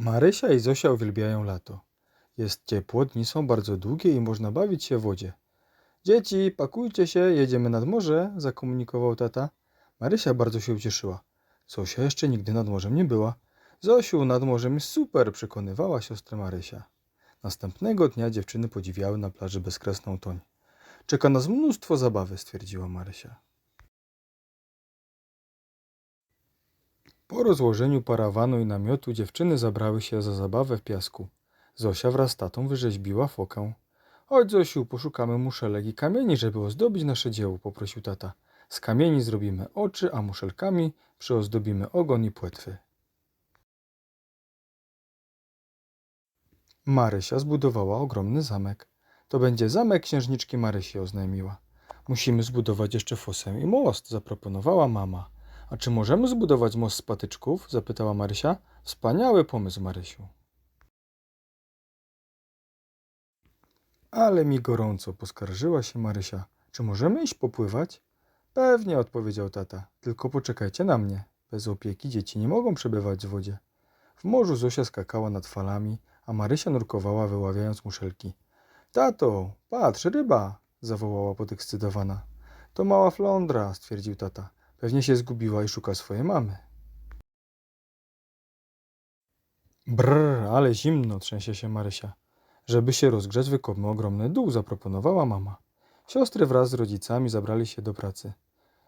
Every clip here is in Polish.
Marysia i Zosia uwielbiają lato. Jest ciepło, dni są bardzo długie i można bawić się w wodzie. Dzieci, pakujcie się, jedziemy nad morze, zakomunikował tata. Marysia bardzo się ucieszyła. Zosia jeszcze nigdy nad morzem nie była. Zosiu, nad morzem jest super, przekonywała siostrę Marysia. Następnego dnia dziewczyny podziwiały na plaży bezkresną toń. Czeka nas mnóstwo zabawy, stwierdziła Marysia. Po rozłożeniu parawanu i namiotu dziewczyny zabrały się za zabawę w piasku. Zosia wraz z tatą wyrzeźbiła fokę. Chodź Zosiu, poszukamy muszelek i kamieni, żeby ozdobić nasze dzieło, poprosił tata. Z kamieni zrobimy oczy, a muszelkami przyozdobimy ogon i płetwy. Marysia zbudowała ogromny zamek. To będzie zamek księżniczki Marysi, oznajmiła. Musimy zbudować jeszcze fosę i most, zaproponowała mama. A czy możemy zbudować most z patyczków? zapytała Marysia. Wspaniały pomysł, Marysiu. Ale mi gorąco, poskarżyła się Marysia. Czy możemy iść popływać? Pewnie, odpowiedział tata. Tylko poczekajcie na mnie. Bez opieki dzieci nie mogą przebywać w wodzie. W morzu Zosia skakała nad falami, a Marysia nurkowała, wyławiając muszelki. Tato, patrz, ryba! zawołała podekscytowana. To mała flądra, stwierdził tata. Pewnie się zgubiła i szuka swojej mamy. Brrr, ale zimno, trzęsie się Marysia. Żeby się rozgrzać, wykopmy ogromny dół, zaproponowała mama. Siostry wraz z rodzicami zabrali się do pracy.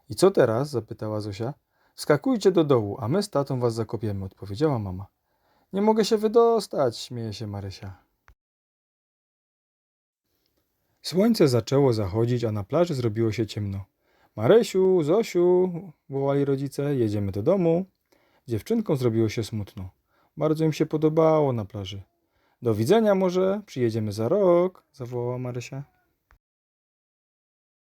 I co teraz? zapytała Zosia. Skakujcie do dołu, a my z tatą was zakopiemy, odpowiedziała mama. Nie mogę się wydostać, śmieje się Marysia. Słońce zaczęło zachodzić, a na plaży zrobiło się ciemno. Marysiu, Zosiu, wołali rodzice, jedziemy do domu. Dziewczynkom zrobiło się smutno. Bardzo im się podobało na plaży. Do widzenia może, przyjedziemy za rok, zawołała Marysia.